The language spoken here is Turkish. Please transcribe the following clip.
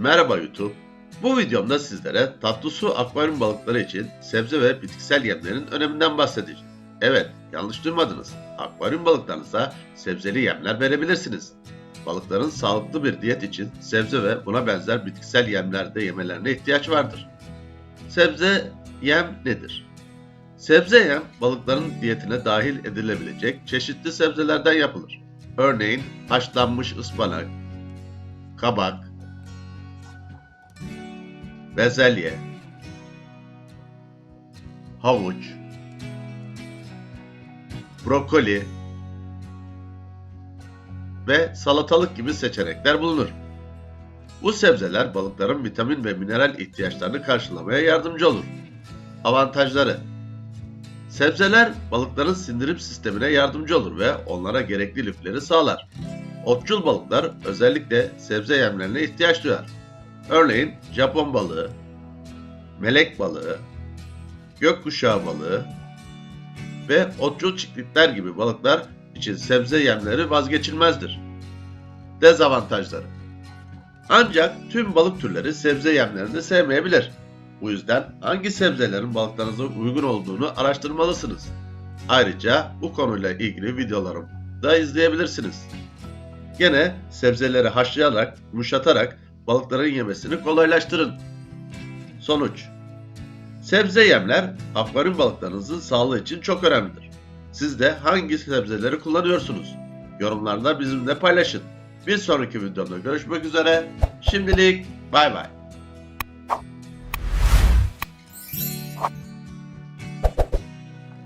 Merhaba YouTube. Bu videomda sizlere tatlı su akvaryum balıkları için sebze ve bitkisel yemlerin öneminden bahsedeceğim. Evet, yanlış duymadınız. Akvaryum balıklarınıza sebzeli yemler verebilirsiniz. Balıkların sağlıklı bir diyet için sebze ve buna benzer bitkisel yemler de yemelerine ihtiyaç vardır. Sebze yem nedir? Sebze yem balıkların diyetine dahil edilebilecek çeşitli sebzelerden yapılır. Örneğin haşlanmış ıspanak, kabak, bezelye, havuç, brokoli ve salatalık gibi seçenekler bulunur. Bu sebzeler balıkların vitamin ve mineral ihtiyaçlarını karşılamaya yardımcı olur. Avantajları Sebzeler balıkların sindirim sistemine yardımcı olur ve onlara gerekli lifleri sağlar. Otçul balıklar özellikle sebze yemlerine ihtiyaç duyar. Örneğin Japon balığı, melek balığı, gökkuşağı balığı ve otçul çiklitler gibi balıklar için sebze yemleri vazgeçilmezdir. Dezavantajları Ancak tüm balık türleri sebze yemlerini sevmeyebilir. Bu yüzden hangi sebzelerin balıklarınıza uygun olduğunu araştırmalısınız. Ayrıca bu konuyla ilgili videolarımı da izleyebilirsiniz. Gene sebzeleri haşlayarak, yumuşatarak balıkların yemesini kolaylaştırın. Sonuç Sebze yemler akvaryum balıklarınızın sağlığı için çok önemlidir. Siz de hangi sebzeleri kullanıyorsunuz? Yorumlarda bizimle paylaşın. Bir sonraki videomda görüşmek üzere. Şimdilik bay bay.